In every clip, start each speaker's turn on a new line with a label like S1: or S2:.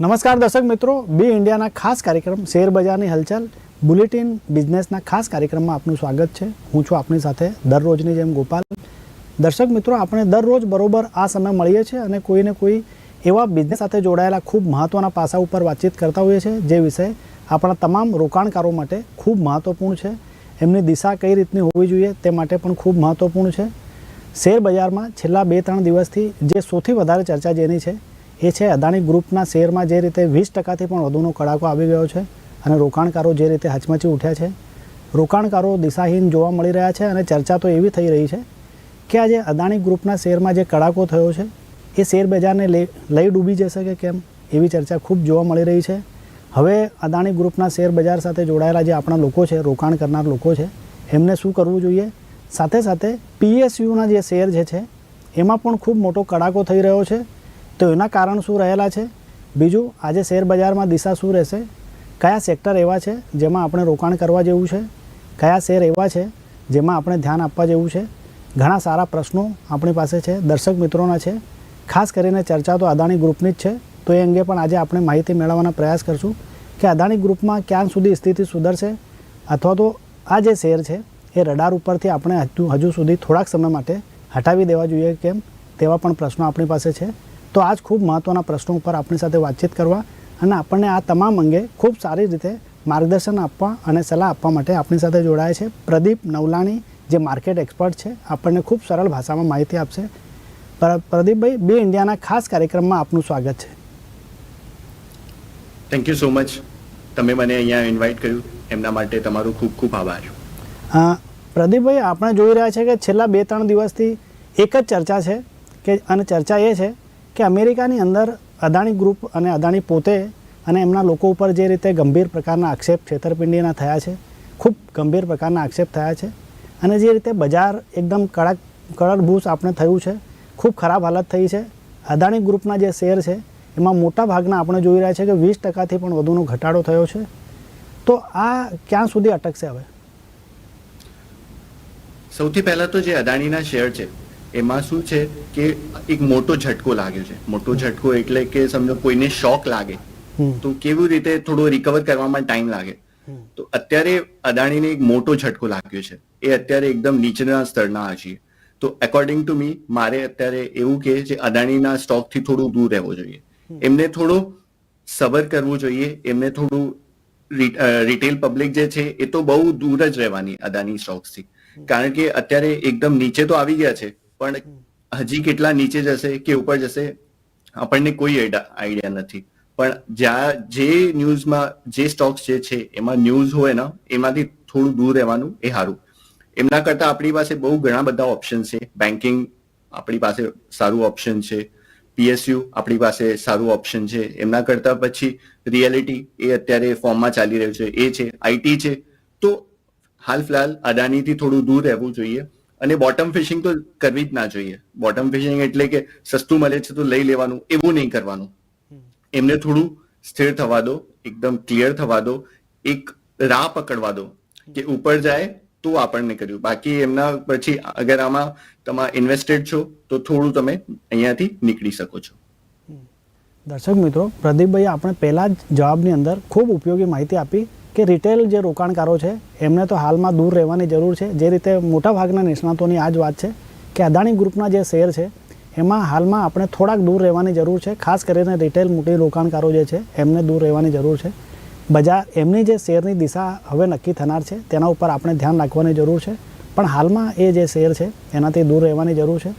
S1: નમસ્કાર દર્શક મિત્રો, બી ઇન્ડિયાના ખાસ કાર્યક્રમ શેર બજારની હલચલ, બુલેટિન, બિઝનેસના ખાસ કાર્યક્રમમાં આપનું સ્વાગત છે. હું છું આપની સાથે દરરોજની જેમ ગોપાલ. દર્શક મિત્રો, આપણે દરરોજ બરોબર આ સમય મળીએ છીએ અને કોઈને કોઈ એવા બિઝનેસ સાથે જોડાયેલા ખૂબ મહત્ત્વના પાસા ઉપર વાતચીત કરતા હોઈએ છીએ, જે વિષય આપણા તમામ રોકાણકારો માટે ખૂબ મહત્ત્વપૂર્ણ છે. એમની દિશા કઈ રીતની હોવી જોઈએ તે માટે પણ ખૂબ મહત્ત્વપૂર્ણ છે. શેર બજારમાં છેલ્લા બે ત્રણ દિવસથી જે સૌથી વધારે ચર્ચા જેની છે એ છે, અદાણી ગ્રુપના શેરમાં જે રીતે વીસ ટકાથી પણ વધુનો કડાકો આવી ગયો છે અને રોકાણકારો જે રીતે હચમચી ઉઠ્યા છે, રોકાણકારો દિશાહીન જોવા મળી રહ્યા છે અને ચર્ચા તો એવી થઈ રહી છે કે આજે અદાણી ગ્રુપના શેરમાં જે કડાકો થયો છે, એ શેર બજારને લઈ ડૂબી જશે કે કેમ? એવી ચર્ચા ખૂબ જોવા મળી રહી છે. હવે અદાણી ગ્રુપના શેર બજાર સાથે જોડાયેલા જે આપણા લોકો છે, રોકાણ કરનાર લોકો છે, એમને શું કરવું જોઈએ? સાથે સાથે પીએસયુના જે શેર જે છે, એમાં પણ ખૂબ મોટો કડાકો થઈ રહ્યો છે તો એના કારણ શું રહેલા છે? બીજું, આજે શેર બજારમાં દિશા શું રહેશે? કયા સેક્ટર એવા છે જેમાં આપણે રોકાણ કરવા જેવું છે? કયા શેર એવા છે જેમાં આપણે ધ્યાન આપવા જેવું છે? ઘણા સારા પ્રશ્નો આપણી પાસે છે, દર્શક મિત્રોના છે. ખાસ કરીને ચર્ચા તો અદાણી ગ્રુપની જ છે, તો એ અંગે પણ આજે આપણે માહિતી મેળવવાનો પ્રયાસ કરશું કે અદાણી ગ્રુપમાં ક્યાં સુધી સ્થિતિ સુધરશે અથવા તો આ જે શેર છે એ રડાર ઉપરથી આપણે હજુ હજુ સુધી થોડાક સમય માટે હટાવી દેવા જોઈએ કેમ તેવા પણ પ્રશ્નો આપણી પાસે છે. તો આજ ખૂબ મહત્ત્વના પ્રશ્નો ઉપર આપણી સાથે વાતચીત કરવા અને આપણને આ તમામ અંગે ખૂબ સારી રીતે માર્ગદર્શન આપવા અને સલાહ આપવા માટે આપણી સાથે જોડાયા છે પ્રદીપ નવલાણી જે માર્કેટ એક્સપર્ટ છે. આપણને ખૂબ સરળ ભાષામાં માહિતી આપશે. પર- પ્રદીપભાઈ બે ઇન્ડિયાના ખાસ કાર્યક્રમમાં આપનું સ્વાગત છે.
S2: થેન્ક યુ સો મચ તમે મને અહીંયા ઇન્વાઇટ કર્યું. એમના માટે તમારો ખૂબ ખૂબ આભાર.
S1: પ્રદીપભાઈ આપણે જોઈ રહ્યા છે કે છેલ્લા બે ત્રણ દિવસથી એક જ ચર્ચા છે કે અને ચર્ચા એ છે કે અમેરિકાની અંદર અદાણી ગ્રુપ અને અદાણી પોતે અને એમના લોકો ઉપર જે રીતે ગંભીર પ્રકારના આક્ષેપ છેતરપિંડીના થયા છે, ખૂબ ગંભીર પ્રકારના આક્ષેપ થયા છે અને જે રીતે બજાર એકદમ કડક, કડકભૂસ આપણે થયું છે, ખૂબ ખરાબ હાલત થઈ છે. અદાણી ગ્રુપના જે શેર છે, એમાં મોટા ભાગના આપણે જોઈ રહ્યા છે કે વીસ ટકાથી પણ વધુનો ઘટાડો થયો છે. તો આ ક્યાં સુધી અટકશે હવે?
S2: સૌથી પહેલાં તો જે અદાણીના શેર છે એમાં શું છે કે એક મોટો ઝટકો લાગ્યો છે. મોટો ઝટકો એટલે કે સમજો કોઈને શોક લાગે. તો કેવી રીતે થોડો રિકવર કરવામાં ટાઈમ લાગે? તો અત્યારે અદાણીને એક મોટો ઝટકો લાગ્યો છે. એ અત્યારે એકદમ નીચેના સ્તરના છીએ તો અકોર્ડિંગ ટુ મી મારે અત્યારે એવું કે જે અદાણીના સ્ટોકથી થોડું દૂર રહેવું જોઈએ. એમને થોડું સબર કરવું જોઈએ. એમને થોડું રિટેલ પબ્લિક જે છે એ તો બહુ દૂર જ રહેવાની અદાની સ્ટોક્સથી કારણ કે અત્યારે એકદમ નીચે તો આવી ગયા છે. પણ હજી કેટલા નીચે જશે કે ઉપર જશે, આપણને કોઈ આઈડિયા નથી. પણ જ્યાં જે ન્યૂઝમાં જે સ્ટોક્સ જે છે, એમાં ન્યૂઝ હોય ને, એમાંથી થોડું દૂર રહેવાનું એ સારું. એમના કરતા આપણી પાસે બહુ ઘણા બધા ઓપ્શન છે. બેન્કિંગ આપણી પાસે સારું ઓપ્શન છે. પીએસયુ આપણી પાસે સારું ઓપ્શન છે. એમના કરતા પછી રિયાલિટી એ અત્યારે ફોર્મમાં ચાલી રહ્યું છે. એ છે આઈટી છે. તો હાલ ફિલહાલ અદાનીથી થોડું દૂર રહેવું જોઈએ. અને બોટમ ફિશિંગ તો કરવી જ ના જોઈએ. બોટમ ફિશિંગ એટલે કે સસ્તું મળે છે તો લઈ લેવાનું, એવું નહીં કરવાનું. એમને થોડું સ્થિર થવા દો, એકદમ ક્લિયર થવા દો, એક રાહ પકડવા દો કે ઉપર જાય તો આપણને કર્યું. બાકી એમના પછી અગર આમાં તમે ઇન્વેસ્ટેડ છો તો થોડું તમે અહીંયાથી નીકળી શકો છો.
S1: દર્શક મિત્રો પ્રદીપભાઈ આપણે પહેલાં જ જવાબની અંદર ખૂબ ઉપયોગી માહિતી આપી. કે રિટેલ જે રોકાણકારો છે, એમને તો હાલમાં દૂર રહેવાની જરૂર છે. જે રીતે મોટાભાગના નિષ્ણાતોની આ જ વાત છે કે અદાણી ગ્રુપના જે શેર છે, એમાં હાલમાં આપણે થોડાક દૂર રહેવાની જરૂર છે. ખાસ કરીને રિટેલ મોટી રોકાણકારો જે છે, એમને દૂર રહેવાની જરૂર છે. બજાર એમની જે શેરની દિશા હવે નક્કી થનાર છે, તેના ઉપર આપણે ધ્યાન રાખવાની જરૂર છે. પણ હાલમાં એ જે શેર છે, એનાથી દૂર રહેવાની જરૂર છે.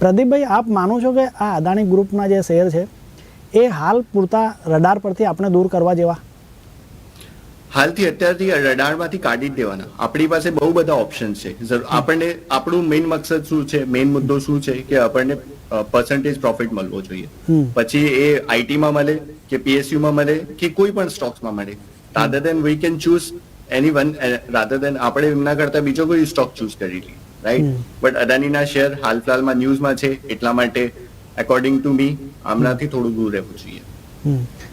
S1: પ્રદીપભાઈ, આપ માનો છો કે આ અદાણી ગ્રુપના જે શેર છે, એ હાલ પૂરતા રડાર પરથી આપણે દૂર કરવા જેવા?
S2: હાલથી અત્યારથી રડારમાંથી કાઢી જ દેવાના. આપણી પાસે બહુ બધા ઓપ્શન છે. આપણને આપણું મેઇન મકસદ શું છે? મેઇન મુદ્દો શું છે? કે આપણને પર્સન્ટેજ પ્રોફિટ મળવો જોઈએ. પછી એ આઈટીમાં મળે કે પીએસયુ માં મળે કે કોઈ પણ સ્ટોક્સમાં મળે. Rather than we can choose any one rather than આપણે એમના કરતા બીજો કોઈ સ્ટોક ચૂઝ કરી લઈએ રાઈટ બટ અદાનીના શેર હાલ ફિલહાલમાં ન્યૂઝમાં છે એટલા માટે અકોર્ડિંગ ટુ મી આમનાથી થોડું દૂર રહેવું જોઈએ.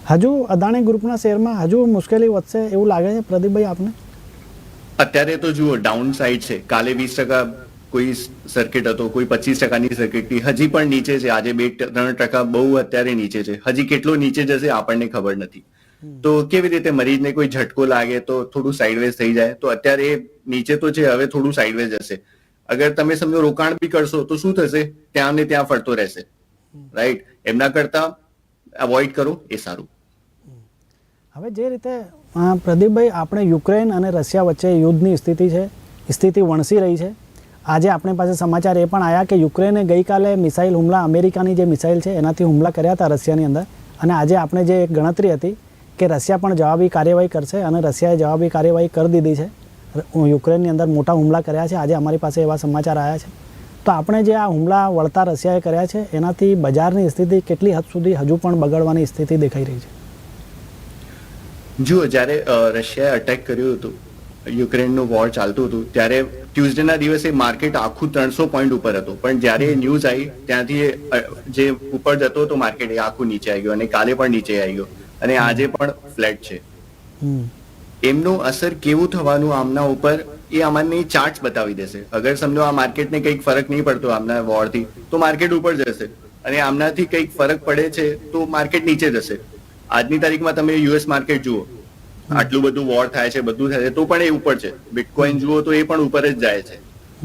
S1: હજુ અદાણી ગ્રુપના શેરમાં હજુ મુશ્કેલી વધશે એવું લાગે છે? પ્રદીપભાઈ આપને?
S2: અત્યારે તો જુઓ ડાઉન સાઈડ છે. કાલે વીસ ટકા કોઈ સર્કિટ હતો કોઈ પચીસ ટકાની સર્કિટ હતી. હજી પણ નીચે છે. આજે બે ત્રણ ટકા બહુ અત્યારે નીચે છે. હજી કેટલો નીચે જશે આપણને ખબર નથી. તો કેવી રીતે મરીજને કોઈ ઝટકો લાગે તો થોડું સાઇડવેઝ થઈ જાય? તો અત્યારે નીચે તો છે હવે થોડું સાઇડવેઝ હશે અગર તમે સમજો રોકાણ બી કરશો તો શું થશે? ત્યાં ને ત્યાં ફરતો રહેશે. રાઈટ એમના કરતા અવોઇડ કરો એ સારું.
S1: હવે જે રીતે પ્રદીપભાઈ, આપણે યુક્રેન અને રશિયા વચ્ચે યુદ્ધની સ્થિતિ છે, સ્થિતિ વણસી રહી છે, આજે આપણી પાસે સમાચાર એ પણ આવ્યા કે યુક્રેને ગઈકાલે મિસાઇલ હુમલા, અમેરિકાની જે મિસાઇલ છે, એનાથી હુમલા કર્યા હતા રશિયાની અંદર, અને આજે આપણે જે એક ગણતરી હતી કે રશિયા પણ જવાબી કાર્યવાહી કરશે અને રશિયાએ જવાબી કાર્યવાહી કરી દીધી છે યુક્રેનની અંદર મોટા હુમલા કર્યા છે, આજે અમારી પાસે એવા સમાચાર આવ્યા છે. તો આપણે જે આ હુમલા વળતા રશિયાએ કર્યા છે, એનાથી બજારની સ્થિતિ કેટલી હદ સુધી હજુ પણ બગડવાની સ્થિતિ દેખાઈ રહી છે.
S2: જુઓ જ્યારે રશિયાએ અટેક કર્યું હતું યુક્રેનનું વોર ચાલતું હતું ત્યારે ટ્યુઝડેના દિવસે માર્કેટ આખું ત્રણસો પોઈન્ટ ઉપર હતું. પણ જ્યારે ન્યૂઝ આવી ત્યાંથી જે ઉપર જતો હતો માર્કેટ એ આખું નીચે આવી ગયું અને કાલે પણ નીચે આવી ગયો. અને આજે પણ ફ્લેટ છે. એમનું અસર કેવું થવાનું આમના ઉપર એ આમાંની ચાર્ટ બતાવી દેશે. અગર સમજો આ માર્કેટને કંઈક ફરક નહીં પડતો આમના વોરથી તો માર્કેટ ઉપર જશે. અને આમનાથી કંઈક ફરક પડે છે તો માર્કેટ નીચે જશે. આજની તારીખમાં તમે યુએસ માર્કેટ જુઓ. આટલું બધું વોર થાય છે બધું થાય છે તો પણ એ ઉપર છે. બિટકોઇન જુઓ તો એ પણ ઉપર જ જાય છે.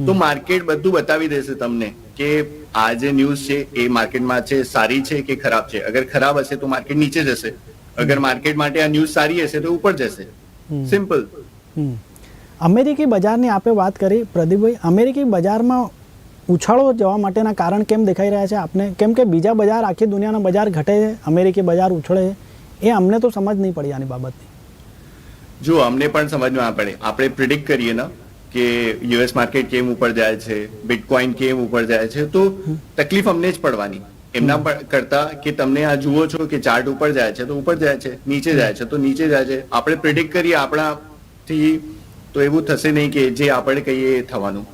S2: તો માર્કેટ બધું બતાવી દેશે તમને કે આ જે ન્યૂઝ છે એ માર્કેટમાં છે સારી છે કે ખરાબ છે? અગર ખરાબ હશે તો માર્કેટ નીચે જશે. અગર માર્કેટ માટે આ ન્યૂઝ સારી હશે તો ઉપર જશે. સિમ્પલ
S1: અમેરિકી બજારની આપે વાત કરી પ્રદીપભાઈ અમેરિકી બજારમાં ઉછાળો જવા માટેના કારણ કેમ દેખાઈ રહ્યા છે આપને? કેમ કે બીજા બજાર આખી દુનિયાના બજાર ઘટે છે અમેરિકી બજાર ઉછળે છે. એ અમને તો સમજ નહીં પડી આની બાબતની.
S2: જો અમને પણ સમજમાં પડે. આપણે પ્રિડિક્ટ કરીએ ને કે યુએસ માર્કેટ કેમ ઉપર જાય છે બિટકોઇન કેમ ઉપર જાય છે તો તકલીફ અમને જ પડવાની. એમના કરતા કે તમને આ જુઓ છો કે ચાર્ટ ઉપર જાય છે તો ઉપર જાય છે નીચે જાય છે તો નીચે જાય છે. આપણે પ્રિડિક્ટ કરીએ આપણાથી તો એવું થશે નહીં કે જે આપણે કહીએ એ થવાનું.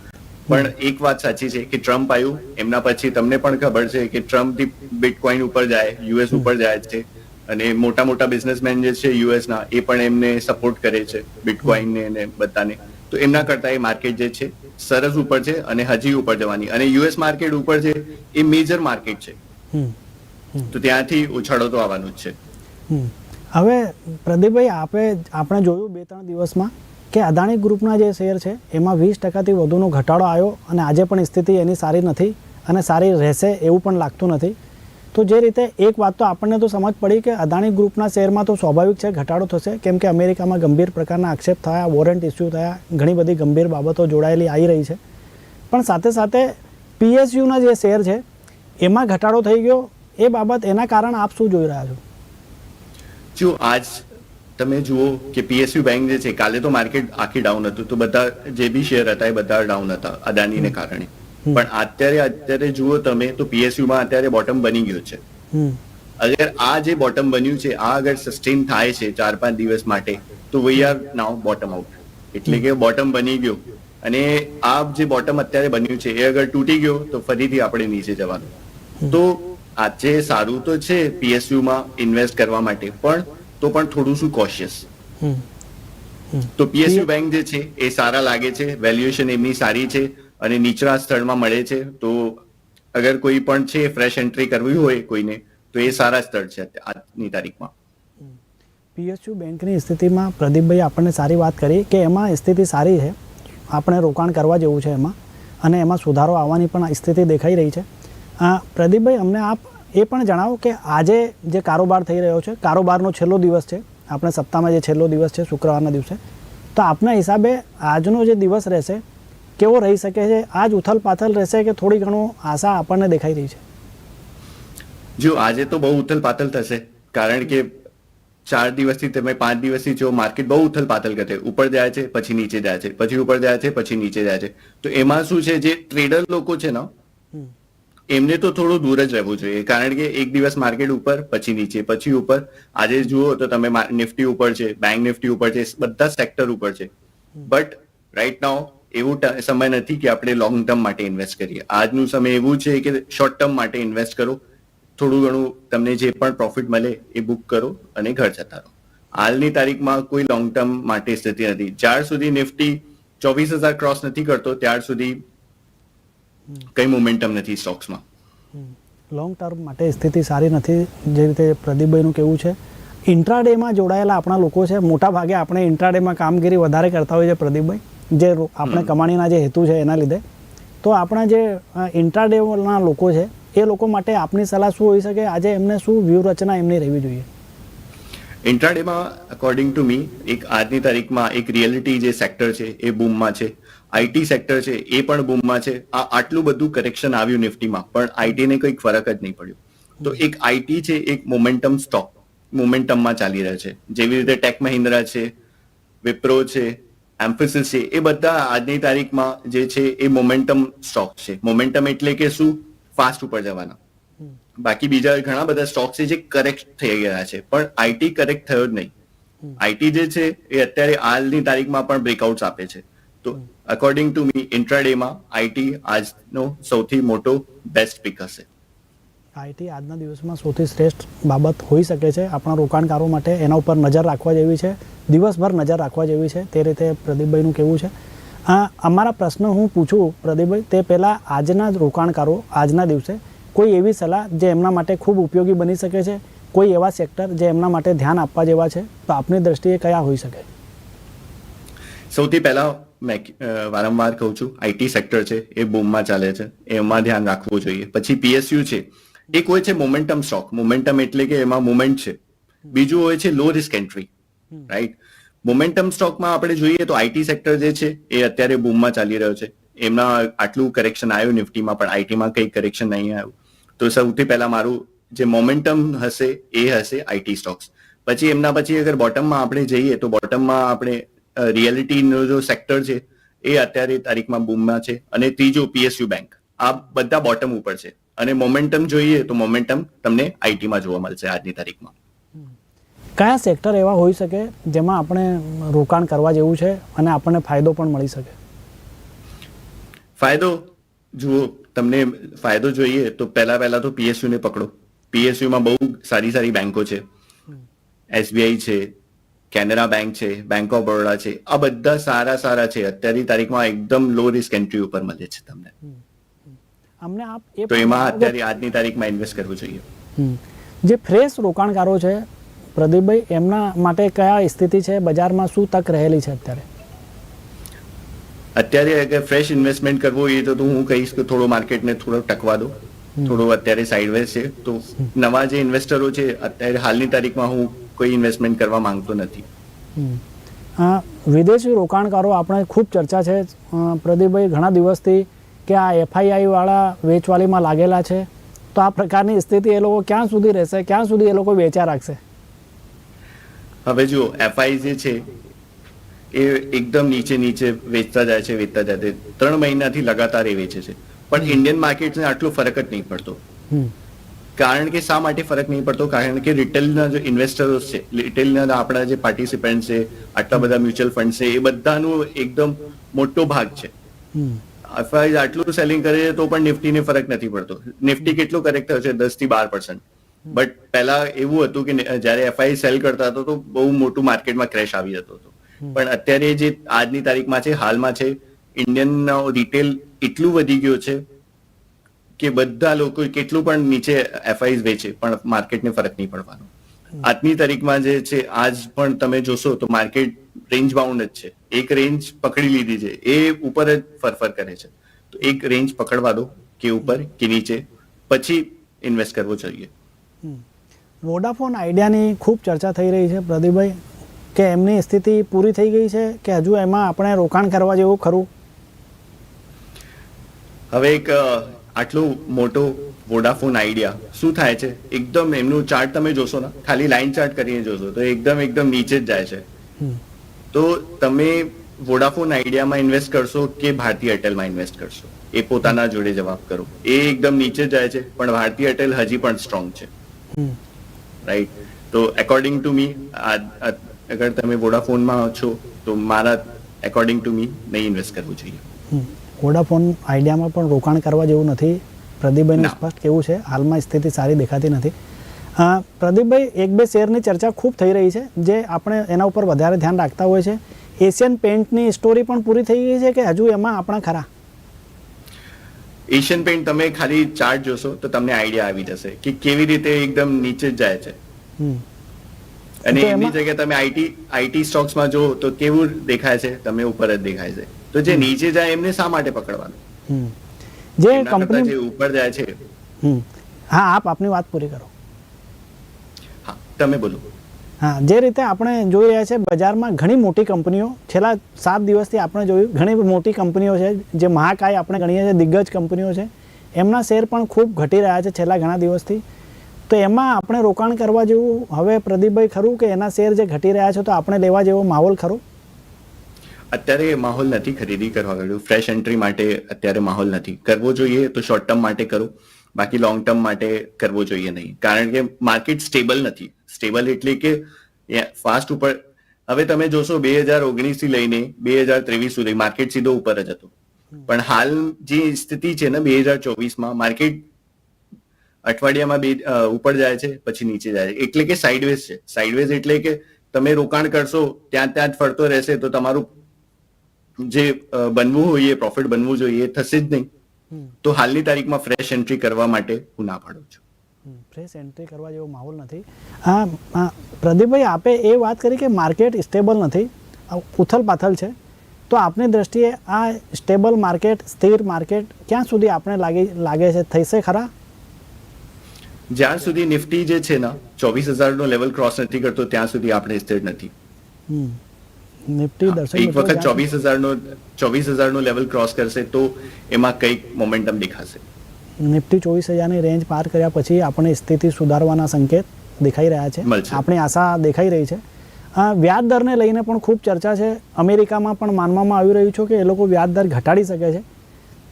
S2: પણ એક વાત સાચી છે કે ટ્રમ્પ આવ્યું એમના પછી તમને પણ ખબર છે કે ટ્રમ્પથી બિટકોઇન ઉપર જાય યુએસ ઉપર જાય છે. અને મોટા મોટા બિઝનેસમેન જે છે યુએસ ના એ પણ એમને સપોર્ટ કરે છે બિટકોઇન અને બધાને. તો એમના કરતા એ માર્કેટ જે છે સરસ ઉપર છે અને હજી ઉપર જવાની. અને યુએસ માર્કેટ ઉપર છે એ મેજર માર્કેટ છે. તો ત્યાંથી ઉછાળો તો આવવાનું જ છે.
S1: હવે પ્રદીપભાઈ આપે આપણે જોયું બે ત્રણ દિવસમાં કે અદાણી ગ્રુપના જે શેર છે એમાં વીસ ટકાથી વધુનો ઘટાડો આવ્યો અને આજે પણ સ્થિતિ એની સારી નથી અને સારી રહેશે એવું પણ લાગતું નથી. તો જે રીતે એક વાત તો આપણને તો સમજ પડી કે અદાણી ગ્રુપના શેરમાં તો સ્વાભાવિક છે, ઘટાડો થશે. કેમ કે અમેરિકામાં ગંભીર પ્રકારના આક્ષેપ થયા વોરંટ ઇસ્યુ થયા, ઘણી બધી ગંભીર બાબતો જોડાયેલી આવી રહી છે. પણ સાથે સાથે પીએસયુના જે શેર છે, એમાં ઘટાડો થઈ ગયો. એ બાબત એના કારણ આપ શું જોઈ રહ્યા છો?
S2: જો આજ તમે જુઓ કે પીએસયુ બેંક જે છે, કાલે તો માર્કેટ આખી ડાઉન હતું. તો બધા જે બી શેર હતા એ બધા ડાઉન હતા અદાનીને કારણે. પણ અત્યારે અત્યારે જુઓ તમે તો પીએસયુમાં અત્યારે બોટમ બની ગયો છે. અગર આ જે બોટમ બન્યું છે આ અગર સસ્ટેન થાય છે ચાર પાંચ દિવસ માટે તો we are now bottom out એટલે કે બોટમ બની ગયો. અને આ જે બોટમ અત્યારે બન્યું છે એ અગર તૂટી ગયો તો ફરીથી આપણે નીચે જવાનું. તો આજે સારું તો છે પીએસયુમાં ઇન્વેસ્ટ કરવા માટે પણ તો પણ થોડું શું કોશિયસ તો પીએસયુ બેંક જે છે એ સારા લાગે છે વેલ્યુએશન એમની સારી છે અને નીચલા સ્થળમાં મળે છે, તો અગર કોઈ પણ છે ફ્રેશ એન્ટ્રી કરવી હોય કોઈને, તો એ સારા સ્થળ છે આજની તારીખમાં.
S1: પીએસયુ બેંકની સ્થિતિમાં પ્રદીપભાઈ આપણને સારી વાત કરી કે એમાં સ્થિતિ સારી છે. આપણે રોકાણ કરવા જેવું છે એમાં, અને એમાં સુધારો આવવાની પણ સ્થિતિ દેખાઈ રહી છે. પ્રદીપભાઈ, અમને આપ એ પણ જણાવો કે આજે જે કારોબાર થઈ રહ્યો છે, કારોબારનો છેલ્લો દિવસ છે. આપણે સપ્તાહમાં જે છેલ્લો દિવસ છે, શુક્રવારના દિવસે. તો આપના હિસાબે આજનો જે દિવસ રહેશે કેવો રહી શકે છે? આજ ઉથલ પાથલ રહેશે કે થોડી ઘણું આશા આપણને દેખાઈ રહી છે?
S2: જો આજે તો બહુ ઉથલ પાથલ થશે કારણ કે ચાર દિવસથી તમે પાંચ દિવસથી જો માર્કેટ બહુ ઉથલ પાથલ કરે ઉપર જાય છે પછી નીચે જાય છે પછી ઉપર જાય છે પછી નીચે જાય છે. તો એમાં શું છે જે ટ્રેડર લોકો છે ને એમને તો થોડું દૂર જ રહેવું જોઈએ કારણ કે એક દિવસ માર્કેટ ઉપર પછી નીચે પછી ઉપર. આજે જુઓ તો તમે નિફ્ટી ઉપર છે બેંક નિફ્ટી ઉપર છે બધા સેક્ટર ઉપર છે. બટ રાઈટ નાઉ એવું સમય નથી કે આપણે લોંગ ટર્મ માટે ઇન્વેસ્ટ કરીએ. આજનું સમય એવું છે કે શોર્ટ ટર્મ માટે ઇન્વેસ્ટ કરો. થોડું ઘણું તમને જે પણ પ્રોફિટ મળે એ બુક કરો અને ઘર જતા રહો. હાલની તારીખમાં કોઈ લોંગ ટર્મ માટે સ્થિતિ નથી. જ્યાર સુધી નિફ્ટી ચોવીસ હજાર ક્રોસ નથી કરતો, ત્યાર સુધી કઈ મોમેન્ટમ નથી સ્ટોક્સમાં
S1: લોંગ ટર્મ માટે સ્થિતિ સારી નથી. જે રીતે પ્રદીપભાઈનું કેવું છે ઇન્ટ્રાડેમાં જોડાયેલા આપણા લોકો છે, મોટા ભાગે આપણે ઇન્ટ્રાડેમાં કામગીરી વધારે કરતા હોઈએ છીએ પ્રદીપભાઈ. જે આપણે કમાણીના જે હેતુ છે એના લીધે. તો આપણા જે ઇન્ટ્રાડેના લોકો છે એ લોકો માટે આપની સલાહ શું હોઈ શકે? આજે એમને શું વ્યૂહરચના એમની રહેવી જોઈએ?
S2: ઇન્ટ્રાડેમાં અકોર્ડિંગ ટુ મી એક આજની તારીખમાં એક રિયલિટી જે સેક્ટર છે એ બૂમમાં છે. આઈટી સેક્ટર છે એ પણ બૂમમાં છે. આ આટલું બધું કરેક્શન આવ્યું નિફ્ટીમાં પણ આઈટીને કંઈક ફરક જ નહીં પડ્યો. તો એક આઈટી છે એક મોમેન્ટમ સ્ટોક મોમેન્ટમમાં ચાલી રહ્યા છે. જેવી રીતે ટેક મહિન્દ્રા છે વિપ્રો છે એમ્ફોસિસ છે, એ બધા આજની તારીખમાં જે છે, એ મોમેન્ટમ સ્ટોક છે. મોમેન્ટમ એટલે કે શું? ફાસ્ટ ઉપર જવાના. બાકી બીજા ઘણા બધા સ્ટોક છે જે કરેક્ટ થઈ ગયા છે. પણ આઈટી કરેક્ટ થયો જ નહીં. આઈટી જે છે, એ અત્યારે હાલની તારીખમાં પણ બ્રેકઆઉટ્સ આપે છે. તો અકોર્ડિંગ ટુ મી ઇન્ટ્રાડેમાં આઈટી આજનો સૌથી મોટો બેસ્ટ પિક હશે.
S1: આઈટી આજના દિવસમાં સૌથી શ્રેષ્ઠ બાબત હોઈ શકે છે આપણા રોકાણકારો માટે એના ઉપર નજર રાખવા જેવી છે, દિવસભર નજર રાખવા જેવી છે, તે રીતે પ્રદીપભાઈનું કહેવું છે. આ અમારા પ્રશ્ન હું પૂછું પ્રદીપભાઈ, તે પહેલાં આજના રોકાણકારો આજના દિવસે કોઈ એવી સલાહ જે એમના માટે ખૂબ ઉપયોગી બની શકે છે? કોઈ એવા સેક્ટર જે એમના માટે ધ્યાન આપવા જેવા છે? તો આપની દ્રષ્ટિએ કયા હોઈ શકે?
S2: સૌથી પહેલાં મેં વારંવાર કહું છું, આઈટી સેક્ટર છે, એ બૂમમાં ચાલે છે, એમાં ધ્યાન રાખવું જોઈએ. પછી પીએસયુ છે એક હોય છે મોમેન્ટમ સ્ટોક મોમેન્ટમ એટલે કે એમાં મુમેન્ટ છે. બીજું હોય છે low risk entry right momentum સ્ટોકમાં આપણે જોઈએ તો આઈટી સેક્ટર જે છે એ અત્યારે બૂમમાં ચાલી રહ્યો છે. એમના આટલું કરેક્શન આવ્યું નિફ્ટીમાં પણ. આઈટીમાં કંઈ કરેક્શન નહીં આવ્યું. તો સૌથી પહેલા મારું જે મોમેન્ટમ હશે એ હશે આઈટી સ્ટોક્સ પછી એમના પછી અગર બોટમમાં આપણે જઈએ તો બોટમમાં આપણે રિયાલિટીનો જો સેક્ટર છે એ અત્યારે તારીખમાં બૂમમાં છે. અને ત્રીજો પીએસયુ બેંક આ બધા બોટમ ઉપર છે. અને મોમેન્ટમ જોઈએ તો મોમેન્ટમ તમને આઈટીમાં જોવા મળશે આજની તારીખમાં.
S1: કયા સેક્ટર એવા હોઈ શકે જેમાં આપણે રોકાણ કરવા જેવું છે અને આપણને ફાયદો પણ મળી શકે?
S2: ફાયદો? જુઓ તમને ફાયદો જોઈએ તો પહેલા પહેલા તો પીએસયુ ને પકડો. પીએસયુમાં માં બહુ સારી સારી બેંકો છે. એસબીઆઈ છે કેનેરા બેંક છે બેંક ઓફ બરોડા છે. આ બધા સારા સારા છે. અત્યારની તારીખમાં એકદમ લો રિસ્ક એન્ટ્રી ઉપર મળે છે તમને.
S1: અમને આપ એ
S2: તો એમાં અત્યારે આજની તારીખમાં ઇન્વેસ્ટ કરવું જોઈએ.
S1: જે ફ્રેશ રોકાણકારો છે પ્રદીપભાઈ એમના માટે કયા સ્થિતિ છે? બજારમાં શું તક રહેલી છે અત્યારે?
S2: અત્યારે અગર ફ્રેશ ઇન્વેસ્ટમેન્ટ કરવું હોય તો હું કહીશ કે થોડો માર્કેટને થોડો ટકવા દો. થોડો અત્યારે સાઇડવેઝ છે. તો નવા જે ઇન્વેસ્ટરો છે અત્યારે હાલની તારીખમાં હું કોઈ ઇન્વેસ્ટમેન્ટ કરવા માંગતો નથી.
S1: વિદેશી રોકાણકારો આપણે ખૂબ ચર્ચા છે. પ્રદીપભાઈ ઘણા દિવસથી કે આ એફઆઈઆઈ વાળા વેચવાલીમાં લાગેલા છે? તો આ પ્રકારની સ્થિતિ એ લોકો ક્યાં સુધી રહેશે? ક્યાં સુધી એ લોકો વેચા રાખશે?
S2: હવે જુઓ એફઆઈ જે છે એ એકદમ નીચે નીચે વેચતા જાય છે વેચતા જાય છે. ત્રણ મહિનાથી લગાતાર એ વેચે છે. પણ ઇન્ડિયન માર્કેટને આટલો ફરક જ નહીં પડતો. કારણ કે શા માટે ફરક નહીં પડતો? કારણ કે રિટેલના જે ઇન્વેસ્ટરો છે રિટેલના આપણા જે પાર્ટિસિપન્ટ છે આટલા બધા મ્યુચ્યુઅલ ફંડ છે એ બધાનું એકદમ મોટો ભાગ છે. એફઆઈ આટલું સેલિંગ કરે તો પણ નિફ્ટીને ફરક નથી પડતો. નિફ્ટી કેટલું કરેક્ટ હશે છે દસથી બાર પર્સન્ટ બટ પહેલા એવું હતું કે જ્યારે એફઆઈ સેલ કરતા હતો તો બહુ મોટું માર્કેટમાં ક્રેશ આવી જતો હતો. પણ અત્યારે જે આજની તારીખમાં છે હાલમાં છે ઇન્ડિયન રિટેલ એટલું વધી ગયો છે કે બધા લોકો કેટલું પણ નીચે એફઆઈ વેચે પણ માર્કેટને ફરક નહીં પડવાનો. આજની તારીખમાં જે છે આજ પણ તમે જોશો તો માર્કેટ રેન્જ બાઉન્ડ જ છે. એક રેન્જ પકડી લીધી છે. એ ઉપર જ ફરફર કરે છે. તો એક રેન્જ પકડવા દો કે ઉપર કે નીચે. પછી ઇન્વેસ્ટ કરવો જોઈએ.
S1: વોડાફોન આઈડિયાની ખૂબ ચર્ચા થઈ રહી છે પ્રદીપભાઈ. કે એમની સ્થિતિ પૂરી થઈ ગઈ છે કે હજુ એમાં આપણે રોકાણ કરવા જેવું ખરું?
S2: હવે એક આટલું મોટો વોડાફોન આઈડિયા શું થાય છે? એકદમ એમનું ચાર્ટ તમે જોશો ને ખાલી લાઈન ચાર્ટ કરીને જોશો તો એકદમ એકદમ નીચે જ જાય છે. તો તમે વોડાફોન આઈડિયામાં ઇન્વેસ્ટ કરશો કે ભારતીય એરટેલમાં ઇન્વેસ્ટ કરશો? એ પોતાના જોડે જવાબ કરો. એ એકદમ નીચે જાય છે પણ ભારતીય એરટેલ હજી પણ સ્ટ્રોંગ છે. રાઈટ તો એકોર્ડિંગ ટુ મી અગર તમે વોડાફોનમાં છો તો મારા એકોર્ડિંગ ટુ મી નહીં ઇન્વેસ્ટ કરવું જોઈએ.
S1: વોડાફોન આઈડિયામાં પણ રોકાણ કરવા જેવું નથી. પ્રદીપભાઈનું. સ્પષ્ટ કેવું છે? હાલમાં સ્થિતિ સારી દેખાતી નથી. અ, પ્રદીપભાઈ એક બે શેરની ચર્ચા ખૂબ થઈ રહી છે જે આપણે એના ઉપર વધારે ધ્યાન રાખતા હોય છે. એશિયન પેન્ટની સ્ટોરી પણ પૂરી થઈ ગઈ છે કે હજુ એમાં આપણા ખરા?
S2: એશિયન પેન્ટ તમે ખાલી ચાર્ટ જોશો તો તમને આઈડિયા આવી જશે કે કેવી રીતે એકદમ નીચે જ જાય છે.
S1: હમ.
S2: અને
S1: એની
S2: જગ્યાએ તમે આઈટી આઈટી સ્ટોક્સમાં જો તો કેવું દેખાય છે? તમે ઉપર જ દેખાય છે. તો જે નીચે જાય એમને શા માટે પકડવાનું?
S1: જે કંપની
S2: જે ઉપર જાય છે.
S1: હા આપ આપની વાત પૂરી કરો.
S2: હા તમે બોલો.
S1: હા જે રીતે આપણે જોઈ રહ્યા છે બજારમાં ઘણી મોટી કંપનીઓ છેલ્લા સાત દિવસથી આપણે જોયું ઘણી મોટી કંપનીઓ છે જે મહાકાય આપણે ગણીએ છીએ દિગ્ગજ કંપનીઓ છે. એમના શેર પણ ખૂબ ઘટી રહ્યા છે છેલ્લા ઘણા દિવસથી. તો એમાં આપણે રોકાણ કરવા જેવું હવે પ્રદીપભાઈ ખરું કે એના શેર જે ઘટી રહ્યા છે તો આપણે લેવા જેવો માહોલ ખરો?
S2: અત્યારે માહોલ નથી ખરીદી કરવા ગયું ફ્રેશ એન્ટ્રી માટે અત્યારે માહોલ નથી. કરવો જોઈએ તો શોર્ટ ટર્મ માટે કરો. બાકી લોંગ ટર્મ માટે કરવો જોઈએ નહીં. કારણ કે માર્કેટ સ્ટેબલ નથી. સ્ટેબલ એટલે કે ફાસ્ટ ઉપર. હવે તમે જોશો બે હજાર ઓગણીસથી લઈને બે હજાર ત્રેવીસ સુધી માર્કેટ સીધો ઉપર જ હતો. પણ હાલ જે સ્થિતિ છે ને બે હજાર ચોવીસમાં માર્કેટ અઠવાડિયામાં બે ઉપર જાય છે પછી નીચે જાય છે. એટલે કે સાઇડવેઝ છે. સાઇડવેઝ એટલે કે તમે રોકાણ કરશો ત્યાં ત્યાં જ ફરતો રહેશે તો તમારું જે બનવું હોય એ પ્રોફિટ બનવું જોઈએ થશે જ નહીં. તો હાલની તારીખમાં ફ્રેશ એન્ટ્રી કરવા માટે હું ના પાડું છું.
S1: ફ્રેશ એન્ટ્રી કરવા જેવો માહોલ નથી. હા પ્રદીપભાઈ આપે એ વાત કરી કે માર્કેટ સ્ટેબલ નથી. ઉથલ પાથલ છે. તો આપની દ્રષ્ટિએ આ સ્ટેબલ માર્કેટ સ્થિર માર્કેટ ક્યાં સુધી આપણે લાગે લાગે છે? થઈશે ખરા?
S2: જ્યાં સુધી નિફ્ટી જે છે ને ચોવીસ નો લેવલ ક્રોસ નથી કરતો ત્યાં સુધી આપણે સ્થિર નથી.
S1: હમ. નિફ્ટી
S2: એક વખત ચોવીસ હજારનો ચોવીસ નો લેવલ ક્રોસ કરશે તો એમાં કંઈક મોમેન્ટમ દેખાશે.
S1: નિફ્ટી ચોવીસ હજારની રેન્જ પાર કર્યા પછી આપણે સ્થિતિ સુધારવાના સંકેત દેખાઈ રહ્યા છે. આપણી આશા દેખાઈ રહી છે. વ્યાજ દરને લઈને પણ ખૂબ ચર્ચા છે. અમેરિકામાં પણ માનવામાં આવી રહ્યું છે કે એ લોકો વ્યાજ દર ઘટાડી શકે છે.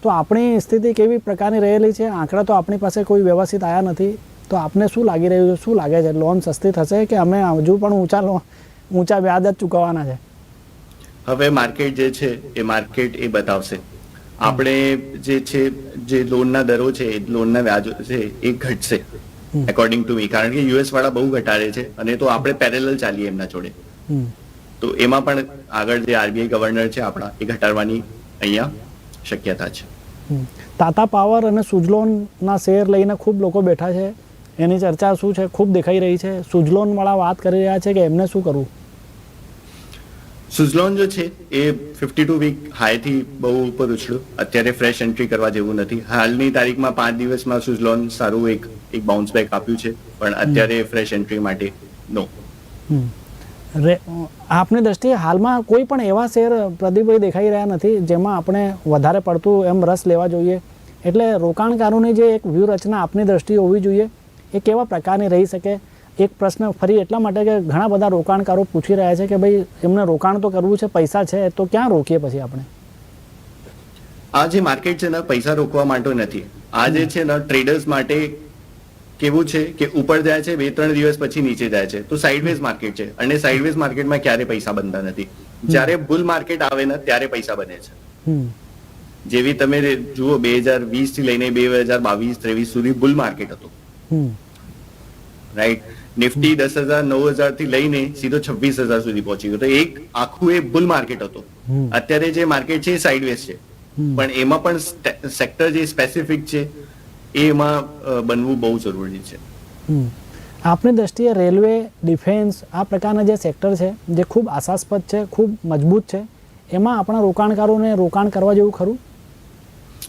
S1: તો આપણી સ્થિતિ કેવી પ્રકારની રહેલી છે? આંકડા તો આપણી પાસે કોઈ વ્યવસ્થિત આવ્યા નથી. તો આપને શું લાગી રહ્યું છે? શું લાગે છે? લોન સસ્તી થશે કે અમે હજુ પણ ઊંચા લોન ઊંચા વ્યાજ જ ચૂકવવાના છે?
S2: હવે માર્કેટ જે છે એ માર્કેટ એ બતાવશે. આપણે જે છે જે લોનના દરો છે લોનના વ્યાજો છે એ ઘટશે એકોર્ડિંગ ટુ મી કારણ કે યુએસ વાળા બહુ ઘટાડે છે અને તો આપણે પેરેલલ ચાલીએ એમના જોડે. તો એમાં પણ આગળ જે આરબીઆઈ ગવર્નર છે આપણા એ ઘટાડવાની અહીંયા શક્યતા છે.
S1: તાતા પાવર અને સુજલોનના શેર લઈને ખૂબ લોકો બેઠા છે. એની ચર્ચા શું છે? ખૂબ દેખાઈ રહી છે. સુઝલોન વાળા વાત કરી રહ્યા છે કે એમને શું કરવું?
S2: સુઝલોન જો છે એ ફિફ્ટી ટુ વીક હાઈથી બહુ ઉપર ઉછળ્યું. અત્યારે ફ્રેશ એન્ટ્રી કરવા જેવું નથી. હાલની તારીખમાં પાંચ દિવસમાં સુઝલોન સારું એક એક બાઉન્સ બેક આપ્યું છે પણ અત્યારે ફ્રેશ એન્ટ્રી માટે નો
S1: આપની દ્રષ્ટિએ હાલમાં કોઈ પણ એવા શેર પ્રદીપભાઈ દેખાઈ રહ્યા નથી જેમાં આપણે વધારે પડતું એમ રસ લેવા જોઈએ? એટલે રોકાણકારોની જે એક વ્યૂહરચના આપની દ્રષ્ટિએ હોવી જોઈએ એ કેવા પ્રકારની રહી શકે? એક પ્રશ્ન ફરી એટલા માટે કે ઘણા બધા રોકાણકારો પૂછી રહ્યા છે કે ભાઈ એમને રોકાણ તો કરવું છે પૈસા છે તો ક્યાં રોકીએ પછી આપણે?
S2: આ જે માર્કેટ છે ને પૈસા રોકવા માટે નથી. આ જે છે ને ટ્રેડર્સ માટે કેવું છે કે ઉપર જાય છે બે ત્રણ દિવસ પછી નીચે જાય છે. તો સાઇડવેઝ માર્કેટ છે. અને સાઇડવેઝ માર્કેટમાં ક્યારે પૈસા બનતા નથી. જ્યારે બુલ માર્કેટ આવે ને ત્યારે પૈસા બને છે. જેવી તમે જુઓ બે હજાર વીસથી લઈને બે હજાર બાવીસ ત્રેવીસ સુધી બુલ માર્કેટ હતું. રાઈટ નિફ્ટી દસ હજાર નવ હજારથી લઈને સીધો છવ્વીસ હજાર સુધી પહોંચી ગયો. તો એક આખું એ બુલ માર્કેટ હતો. અત્યારે જે માર્કેટ છે એ સાઇડવેઝ છે. પણ એમાં પણ સેક્ટર જે સ્પેસિફિક છે એમાં બનવું બહુ જરૂરી છે.
S1: આપની દ્રષ્ટિએ રેલવે ડિફેન્સ આ પ્રકારના જે સેક્ટર છે જે ખૂબ આશાસ્પદ છે ખૂબ મજબૂત છે એમાં આપણા રોકાણકારોને રોકાણ કરવા જેવું ખરું?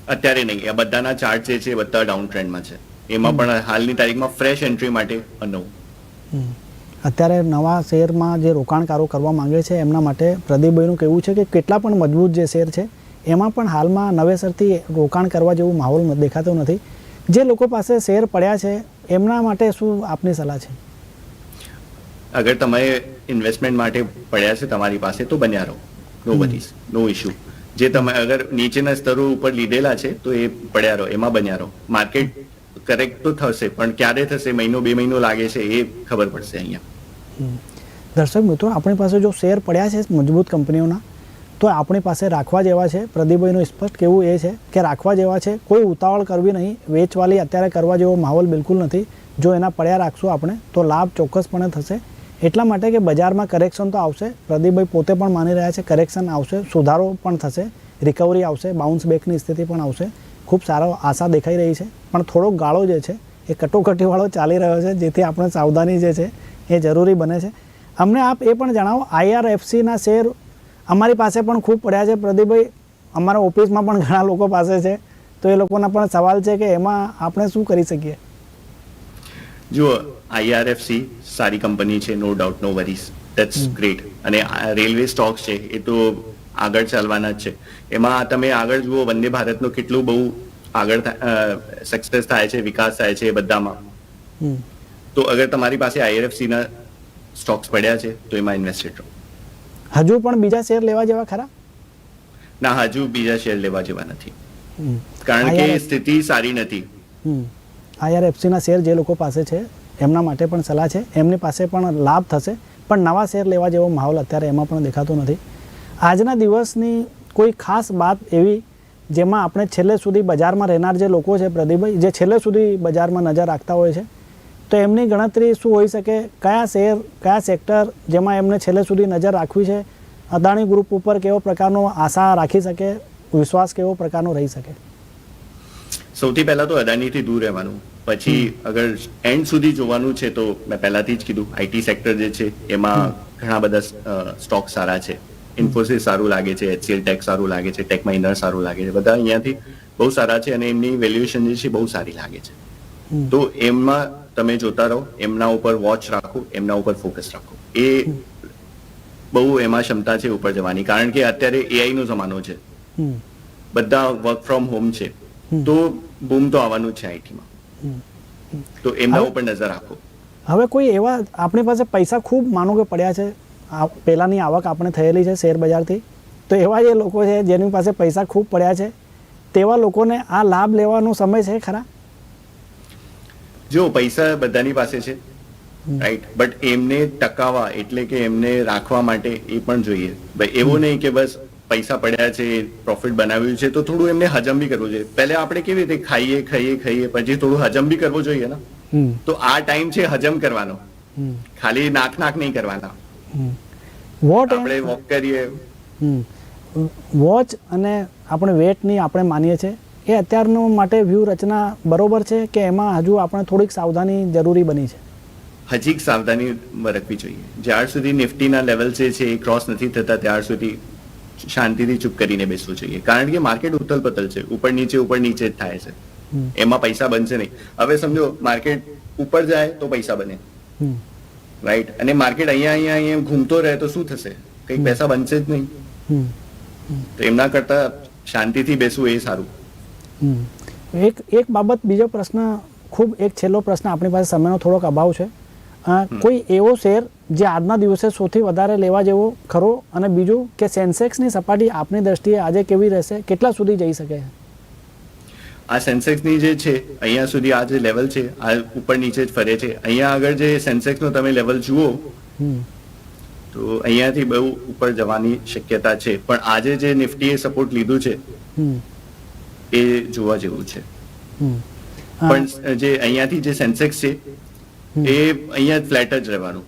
S2: અત્યારે નહીં. આ બધાના ચાર્ટ જે છે બધા ડાઉન ટ્રેન્ડમાં છે. એમાં પણ હાલની તારીખમાં ફ્રેશ એન્ટ્રી માટે અનવ
S1: અત્યારે નવા શેરમાં જે રોકાણકારો કરવા માંગે છે એમના માટે પ્રદીપભાઈનું કહેવું છે કે કેટલા પણ મજબૂત જે શેર છે એમાં પણ હાલમાં નવેસરથી રોકાણ કરવા જેવું માહોલ દેખાતો નથી. જે લોકો પાસે શેર પડ્યા છે એમના માટે શું આપની સલાહ છે?
S2: અગર તમે ઇન્વેસ્ટમેન્ટ માટે પડ્યા છે તમારી પાસે તો બન્યા રહો. નો વરીઝ નો ઇશ્યુ જે તમે અગર નીચેના સ્તરો ઉપર લીધેલા છે તો એ પડ્યા રહો એમાં બન્યા રહો. માર્કેટ કરેક્ટ તો થશે, પણ ક્યારે થશે, મહિનો, બે મહિનો લાગે છે એ ખબર પડશે અહીંયા.
S1: દર્શક મિત્રો, આપણી પાસે જો શેર પડ્યા છે મજબૂત કંપનીઓના, તો આપણી પાસે રાખવા જેવા છે. પ્રદીપભાઈનું સ્પષ્ટ કહેવું એ છે કે રાખવા જેવા છે. કોઈ ઉતાવળ કરવી નહીં. વેચવાલી અત્યારે કરવા જેવો માહોલ બિલકુલ નથી. જો એના પડ્યા રાખશું આપણે, તો લાભ ચોક્કસપણે થશે. એટલા માટે કે બજારમાં કરેક્શન તો આવશે. પ્રદીપભાઈ પોતે પણ માની રહ્યા છે કરેક્શન આવશે, સુધારો પણ થશે રિકવરી આવશે બાઉન્સ બેકની સ્થિતિ પણ આવશે. ખૂબ સારો આશા દેખાઈ રહી છે. પણ થોડોક ગાળો જે છે એ કટોકટીવાળો ચાલી રહ્યો છે જેથી આપણે સાવધાની જે છે એ જરૂરી બને છે. અમને આપ એ પણ જણાવો આઈઆરએફસીના શેર અમારી પાસે પણ ખૂબ પડ્યા છે. પ્રદીપભાઈ અમારા ઓફિસમાં પણ ઘણા લોકો પાસે છે. તો એ લોકોના પણ સવાલ છે કે એમાં આપણે શું કરી શકીએ?
S2: જુઓ આઈઆરએફસી સારી કંપની છે no doubt no worries that's great અને રેલવે સ્ટોક્સ છે એ તો આગળ ચાલવાના જ છે. એમાં તમે આગળ જુઓ વંદે ભારતનો કેટલું બહુ આગળ સક્સેસ થાય છે વિકાસ થાય છે એ બધામાં. તો અગર તમારી પાસે આઈઆરએફસી ના સ્ટોક્સ પડ્યા છે તો એમાં ઇન્વેસ્ટેડ રહો.
S1: હજુ પણ બીજા શેર લેવા જેવા ખરા?
S2: ના હજુ બીજા શેર લેવા જેવા નથી. કારણ કે સ્થિતિ સારી નથી.
S1: આઈઆરએફસી ના શેર જે લોકો પાસે છે એમના માટે પણ સલાહ છે. એમની પાસે પણ લાભ થશે. પણ નવા શેર લેવા જેવો માહોલ અત્યારે એમાં પણ દેખાતો નથી. આજના દિવસની કોઈ ખાસ વાત એવી જેમાં આપણે છેલ્લે સુધી બજારમાં રહેનાર જે લોકો છે પ્રદીપભાઈ જે છેલ્લે સુધી બજારમાં નજર રાખતા હોય છે તો એમની ગણતરી શું હોઈ શકે? કયા શેર કયા સેક્ટર જેમાં એમને છેલ્લે સુધી નજર રાખવી છે? અદાણી ગ્રુપ ઉપર કેવો પ્રકારનો આશા રાખી શકે? વિશ્વાસ કેવો પ્રકારનો રહી શકે?
S2: સૌથી પહેલા તો અદાણીથી દૂર રહેવાનું. પછી અગર એન્ડ સુધી જોવાનું છે તો મેં પહેલાથી જ કીધું. આઈટી સેક્ટર જે છે એમાં ઘણા બધા સ્ટોક સારા છે. ઇન્ફોસિસ સારું લાગે છે એચસીએલ ટેક સારું લાગે છે ટેક મહિન્દ્રા સારું લાગે છે બધા અહીંયાથી બહુ સારા છે અને એમની વેલ્યુએશન જે છે બહુ સારી લાગે છે. તો એમાં તમે જોતા રહો એમના ઉપર વોચ રાખો એમના ઉપર ફોકસ રાખો. એ બહુ એમાં ક્ષમતા છે ઉપર જવાની. કારણ કે અત્યારે એઆઈ નો જમાનો છે. બધા વર્ક ફ્રોમ હોમ છે. તો બૂમ તો આવવાનું છે આઈટીમાં. તો એમના ઉપર નજર રાખો.
S1: હવે કોઈ એવા આપણી પાસે પૈસા ખૂબ માનો કે પડ્યા છે પહેલાંની આવક આપણે થયેલી છે શેર બજારથી. તો એવા જે લોકો છે જેની પાસે પૈસા ખૂબ પડ્યા છે તેવા લોકોને આ લાભ લેવાનો સમય છે ખરા?
S2: જો પૈસા બધાની પાસે છે રાઈટ બટ એમને ટકાવવા એટલે કે એમને રાખવા માટે એ પણ જોઈએ. ભાઈ એવું નહીં કે બસ પૈસા પડ્યા છે પ્રોફિટ બનાવ્યું છે તો થોડું એમને હજમ બી કરવું જોઈએ. પહેલા આપણે કેવી રીતે ખાઈએ ખાઈએ ખાઈએ પછી થોડું હજમ બી કરવું જોઈએ ને? તો આ ટાઈમ છે હજમ કરવાનો. ખાલી નાક નાક નહીં કરવાના.
S1: વોટ
S2: આપણે વોક કરીએ.
S1: વોચ અને આપણે વેટની આપણે માનીએ છીએ. એ અત્યારનો માટે વ્યૂહ રચના બરોબર છે કે એમાં હજુ આપણે થોડીક સાવધાની જરૂરી બની છે?
S2: હજી સાવધાની રાખવી જોઈએ. જ્યાર સુધી નિફ્ટીના લેવલ જે છે એ ક્રોસ નથી થતા ત્યાર સુધી શાંતિથી ચૂપ કરીને બેસવું જોઈએ. કારણ કે માર્કેટ ઉથલ પથલ છે. ઉપર નીચે ઉપર નીચે જ થાય છે. એમાં પૈસા બનશે નહીં. હવે સમજો માર્કેટ ઉપર જાય તો પૈસા બને. રાઈટ અને માર્કેટ અહીંયા અહીંયા અહીંયા ઘૂમતો રહે તો શું થશે? કંઈક પૈસા બનશે જ નહીં. તો એમના કરતા શાંતિથી બેસવું એ સારું.
S1: એક એક બાબત બીજો પ્રશ્ન ખૂબ એક છેલ્લો પ્રશ્ન આપણી પાસે સમયનો થોડોક અભાવ છે. કોઈ એવો શેર જે આજના દિવસે સૌથી વધારે લેવા જેવો ખરો? અને બીજું કે સેન્સેક્સની સપાટી આપની દ્રષ્ટિએ આજે કેવી રહેશે? કેટલા સુધી જઈ શકે?
S2: આ સેન્સેક્સની જે છે અહીંયા સુધી આ જે લેવલ છે આ ઉપર નીચે જ ફરે છે. અહીંયા આગળ જે સેન્સેક્સનો તમે લેવલ જુઓ તો અહીંયાથી બહુ ઉપર જવાની શક્યતા છે. પણ આજે જે નિફ્ટીએ સપોર્ટ લીધું છે એ જોવા જેવું છે. પણ જે અહીંયાથી જે સેન્સેક્સ છે એ અહીંયા ફ્લેટ જ રહેવાનું.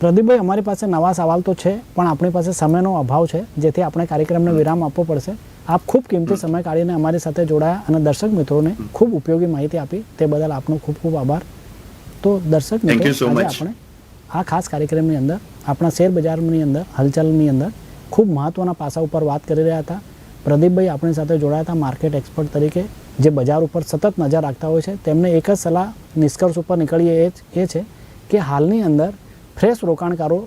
S1: પ્રદીપભાઈ અમારી પાસે નવા સવાલ તો છે પણ આપણી પાસે સમયનો અભાવ છે જેથી આપણે કાર્યક્રમને વિરામ આપવો પડશે. આપ ખૂબ કિંમતી સમય કાઢીને અમારી સાથે જોડાયા અને દર્શક મિત્રોને ખૂબ ઉપયોગી માહિતી આપી. તે બદલ આપનો ખૂબ ખૂબ આભાર. તો દર્શક મિત્રો. આપણે આ ખાસ કાર્યક્રમની અંદર આપણા શેર બજારની અંદર હલચલની અંદર ખૂબ મહત્વના પાસા ઉપર વાત કરી રહ્યા હતા. પ્રદીપભાઈ આપણી સાથે જોડાયા હતા માર્કેટ એક્સપર્ટ તરીકે જે બજાર ઉપર સતત નજર રાખતા હોય છે. તેમને એક જ સલાહ નિષ્કર્ષ ઉપર નીકળીએ એ છે કે હાલની અંદર ફ્રેશ રોકાણકારો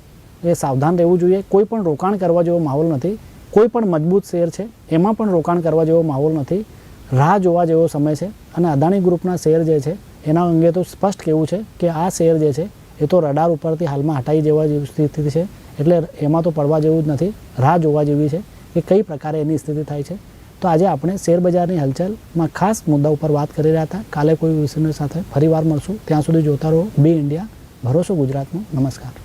S1: એ સાવધાન રહેવું જોઈએ. કોઈ પણ રોકાણ કરવા જેવો માહોલ નથી. કોઈ પણ મજબૂત શેર છે, એમાં પણ રોકાણ કરવા જેવો માહોલ નથી. રાહ જોવા જેવો સમય છે અને અદાણી ગ્રુપના શેર જે છે, એના અંગે તો સ્પષ્ટ કેવું છે કે આ શેર જે છે, એ તો રડાર ઉપરથી હાલમાં હટાઈ જેવા જેવી સ્થિતિ છે, એટલે એમાં તો પડવા જેવું જ નથી. રાહ જોવા જેવી છે કે કઈ પ્રકારે એની સ્થિતિ થાય છે. તો આજે આપણે શેર બજારની હલચલમાં ખાસ મુદ્દા ઉપર વાત કરી રહ્યા હતા. કાલે કોઈ વિષયની સાથે ફરીવાર મળશું. ત્યાં સુધી જોતા રહો. Be India. ભરોસો ગુજરાતનો. નમસ્કાર.